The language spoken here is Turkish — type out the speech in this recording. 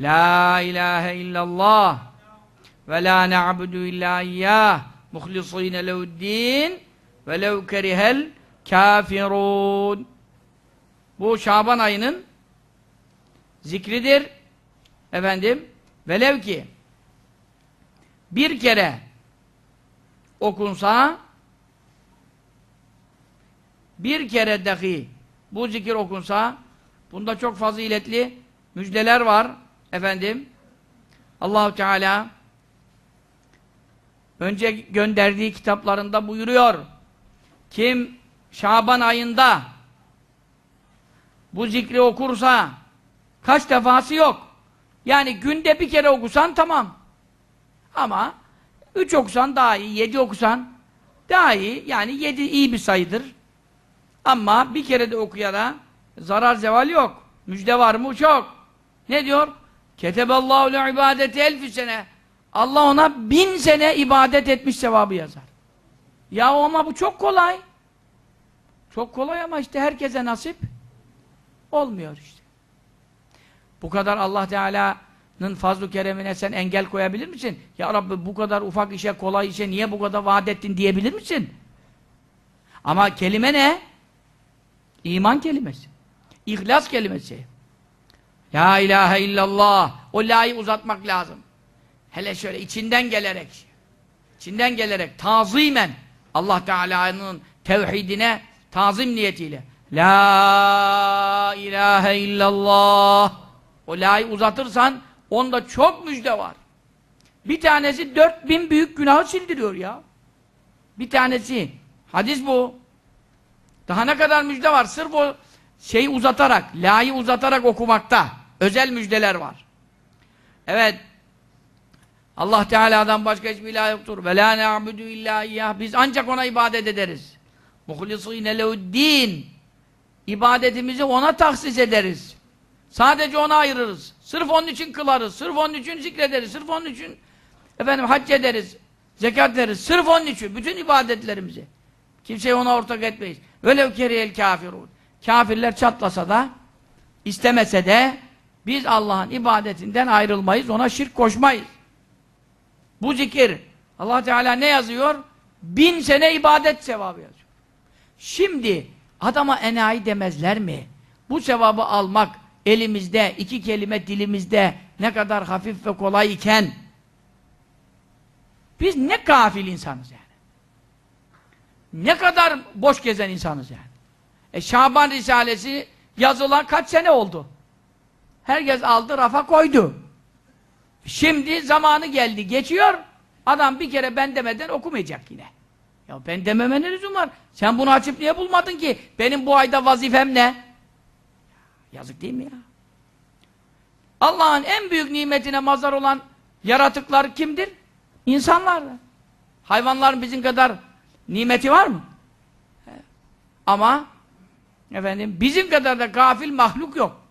La ilahe illallah ve la na'budu illa iyyah muhlisine lehu'd-din ve lev kerihel kafirun. Bu Şaban ayının zikridir. Efendim, velev ki bir kere okunsa bir kere dahi bu zikir okunsa bunda çok faziletli müjdeler var efendim. Allahu Teala önce gönderdiği kitaplarında buyuruyor. Kim Şaban ayında bu zikri okursa kaç defası yok. Yani günde bir kere okusan tamam. Ama üç okusan daha iyi, yedi okusan daha iyi. Yani yedi iyi bir sayıdır. Ama bir kere de okuyana zarar zeval yok. Müjde var mı? Çok. Ne diyor? Keteballahu le ibadeti elfi sene. Allah ona bin sene ibadet etmiş sevabı yazar. Ya ama bu çok kolay. Çok kolay ama işte herkese nasip olmuyor işte. Bu kadar Allah Teala'nın fazl-ı keremine sen engel koyabilir misin? Ya Rabbi bu kadar ufak işe, kolay işe niye bu kadar vaat ettin diyebilir misin? Ama kelime ne? İman kelimesi. İhlas kelimesi. La ilahe illallah. O la'yı uzatmak lazım. Hele şöyle içinden gelerek içinden gelerek tazimen Allah Teala'nın tevhidine tazim niyetiyle La ilahe illallah o la'yı uzatırsan onda çok müjde var. Bir tanesi 4000 büyük günahı sildiriyor ya. Bir tanesi. Hadis bu. Daha ne kadar müjde var? Sırf o şeyi uzatarak, la'yı uzatarak okumakta özel müjdeler var. Evet. Allah Teala'dan başka hiçbir ilah yoktur. Ve la na'budu illa iyyah. Biz ancak ona ibadet ederiz. Muhlisîne lehu'd-din. İbadetimizi ona tahsis ederiz. Sadece ona ayırırız. Sırf onun için kılarız. Sırf onun için zikrederiz. Sırf onun için efendim hac ederiz. Zekat veririz. Sırf onun için. Bütün ibadetlerimizi. Kimseyi ona ortak etmeyiz. Velev keriyel kafirun. Kafirler çatlasa da istemese de biz Allah'ın ibadetinden ayrılmayız. Ona şirk koşmayız. Bu zikir Allah Teala ne yazıyor? Bin sene ibadet sevabı yazıyor. Şimdi adama enayi demezler mi? Bu sevabı almak elimizde, iki kelime dilimizde ne kadar hafif ve kolay iken biz ne gafil insanız yani. Ne kadar boş gezen insanız yani. E Şaban Risalesi yazılan kaç sene oldu? Herkes aldı, rafa koydu. Şimdi zamanı geldi, geçiyor. Adam bir kere ben demeden okumayacak yine. Ya ben dememe ne lüzum var? Sen bunu açıp niye bulmadın ki? Benim bu ayda vazifem ne? Yazık değil mi ya? Allah'ın en büyük nimetine mazhar olan yaratıklar kimdir? İnsanlar. Hayvanların bizim kadar nimeti var mı? Ama efendim bizim kadar da gafil mahluk yok.